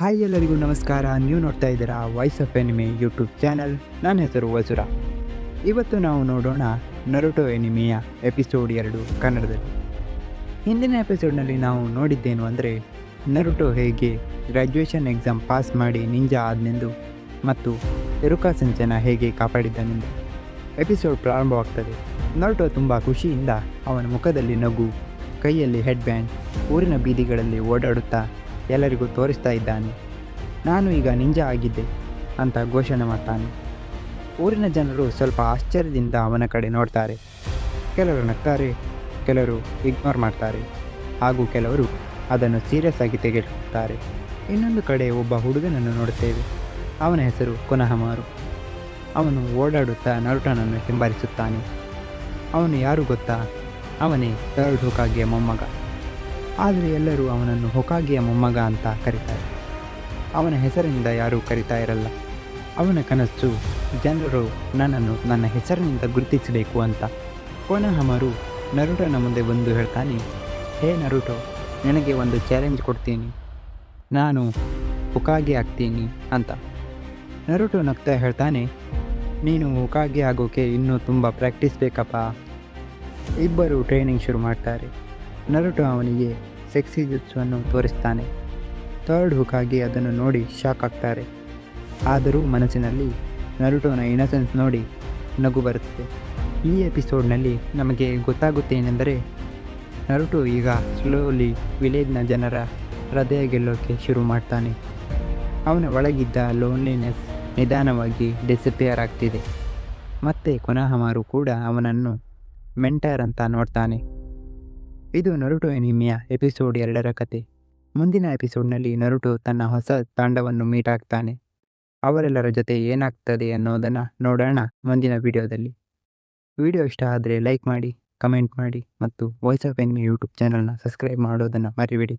Hi ಎಲ್ಲರಿಗೂ ನಮಸ್ಕಾರ. ನೀವು ನೋಡ್ತಾ ಇದ್ದೀರಾ voice of enemy YouTube channel ನನ್ನ ಹೆಸರು ವಸುರ. ಇವತ್ತು ನಾವು ನೋಡೋಣ ನರುಟೋ ಎನಿಮಿಯ ಎಪಿಸೋಡ್ ಎರಡು ಕನ್ನಡದಲ್ಲಿ. ಹಿಂದಿನ ಎಪಿಸೋಡ್ನಲ್ಲಿ ನಾವು ನೋಡಿದ್ದೇನು ಅಂದರೆ ನರುಟೋ ಹೇಗೆ ಗ್ರ್ಯಾಜುಯೇಷನ್ ಎಕ್ಸಾಮ್ ಪಾಸ್ ಮಾಡಿ ನಿಂಜಾ ಆದನೆಂದು ಮತ್ತು ಎರುಕಾ ಸಂಚನ ಹೇಗೆ ಕಾಪಾಡಿದ್ದನೆಂದು ಎಪಿಸೋಡ್ ಪ್ರಾರಂಭವಾಗ್ತದೆ. ನರುಟೋ ತುಂಬ ಖುಷಿಯಿಂದ ಅವನ ಮುಖದಲ್ಲಿ ನಗು, ಕೈಯಲ್ಲಿ ಹೆಡ್ ಬ್ಯಾಂಡ್ ಊರಿನ ಬೀದಿಗಳಲ್ಲಿ ಓಡಾಡುತ್ತಾ ಎಲ್ಲರಿಗೂ ತೋರಿಸ್ತಾ ಇದ್ದಾನೆ. ನಾನು ಈಗ ನಿಂಜ ಆಗಿದ್ದೆ ಅಂತ ಘೋಷಣೆ ಮಾಡ್ತಾನೆ. ಊರಿನ ಜನರು ಸ್ವಲ್ಪ ಆಶ್ಚರ್ಯದಿಂದ ಅವನ ಕಡೆ ನೋಡ್ತಾರೆ. ಕೆಲವರು ನಗ್ತಾರೆ, ಕೆಲವರು ಇಗ್ನೋರ್ ಮಾಡ್ತಾರೆ. ಹಾಗೂ ಕೆಲವರು ಅದನ್ನು ಸೀರಿಯಸ್ ಆಗಿ ತೆಗೆದುಕೊಳ್ತಾರೆ ಇನ್ನೊಂದು ಕಡೆ ಒಬ್ಬ ಹುಡುಗನನ್ನು ನೋಡುತ್ತೇವೆ. ಅವನ ಹೆಸರು ಕೊನಹಮಾರು. ಅವನು ಓಡಾಡುತ್ತಾ ನರುಟನನ್ನು ಹಿಂಬಾಲಿಸುತ್ತಾನೆ. ಅವನು ಯಾರು ಗೊತ್ತಾ? ಅವನೇ ಥರ್ಡ್ ಹುಕಾಗಿಯ ಮೊಮ್ಮಗ. ಆದರೆ ಎಲ್ಲರೂ ಅವನನ್ನು ಹೊಕಾಗಿಯ ಮೊಮ್ಮಗ ಅಂತ ಕರೀತಾರೆ. ಅವನ ಹೆಸರಿನಿಂದ ಯಾರೂ ಕರಿತಾ ಇರಲ್ಲ. ಅವನ ಕನಸು, ಜನರು ನನ್ನನ್ನು ನನ್ನ ಹೆಸರಿನಿಂದ ಗುರುತಿಸಬೇಕು ಅಂತ. ಕೋನಹಮರು ನರುಟನ ಮುಂದೆ ಬಂದು ಹೇಳ್ತಾನೆ, ಹೇ ನರುಟೋ, ನಿನಗೆ ಒಂದು ಚಾಲೆಂಜ್ ಕೊಡ್ತೀನಿ. ನಾನು ಹುಕಾಗಿ ಆಗ್ತೀನಿ ಅಂತ. ನರುಟು ನಗ್ತಾ ಹೇಳ್ತಾನೆ, ನೀನು ಹುಕಾಗಿ ಆಗೋಕೆ ಇನ್ನೂ ತುಂಬ ಪ್ರಾಕ್ಟೀಸ್ ಬೇಕಪ್ಪ. ಇಬ್ಬರು ಟ್ರೈನಿಂಗ್ ಶುರು ಮಾಡ್ತಾರೆ. ನರುಟೋ ಅವನಿಗೆ ಸೆಕ್ಸಿ ಜುತ್ಸನ್ನು ತೋರಿಸ್ತಾನೆ. ಥರ್ಡ್ ಹುಕ್ಕಾಗಿ ಅದನ್ನು ನೋಡಿ ಶಾಕ್ ಆಗ್ತಾರೆ. ಆದರೂ ಮನಸ್ಸಿನಲ್ಲಿ ನರುಟೋನ ಇನ್ನಸೆನ್ಸ್ ನೋಡಿ ನಗು ಬರುತ್ತದೆ. ಈ ಎಪಿಸೋಡ್ನಲ್ಲಿ ನಮಗೆ ಗೊತ್ತಾಗುತ್ತೆ ಏನೆಂದರೆ, ನರುಟು ಈಗ ಸ್ಲೋಲಿ ವಿಲೇಜ್ನ ಜನರ ಹೃದಯ ಗೆಲ್ಲೋಕೆ ಶುರು ಮಾಡ್ತಾನೆ. ಅವನ ಒಳಗಿದ್ದ ಲೋನ್ಲಿನೆಸ್ ನಿಧಾನವಾಗಿ ಡಿಸಪಿಯರ್ ಆಗ್ತಿದೆ. ಮತ್ತೆ ಕೊನಹಮಾರು ಕೂಡ ಅವನನ್ನು ಮೆಂಟರ್ ಅಂತ ನೋಡ್ತಾನೆ. ಇದು ನರುಟು ಎನಿಮಿಯ ಎಪಿಸೋಡ್ ಎರಡರ ಕತೆ. ಮುಂದಿನ ಎಪಿಸೋಡ್ನಲ್ಲಿ ನರುಟು ತನ್ನ ಹೊಸ ತಾಂಡವನ್ನು ಮೀಟ್ ಆಗ್ತಾನೆ. ಅವರೆಲ್ಲರ ಜೊತೆ ಏನಾಗ್ತದೆ ಅನ್ನೋದನ್ನು ನೋಡೋಣ ಮುಂದಿನ ವಿಡಿಯೋದಲ್ಲಿ. ವಿಡಿಯೋ ಇಷ್ಟ ಆದರೆ ಲೈಕ್ ಮಾಡಿ, ಕಮೆಂಟ್ ಮಾಡಿ ಮತ್ತು ವಾಯ್ಸ್ ಆಫ್ ಎನಿಮಿ ಯೂಟ್ಯೂಬ್ ಚಾನಲ್ನ ಸಬ್ಸ್ಕ್ರೈಬ್ ಮಾಡೋದನ್ನು ಮರಿಬೇಡಿ.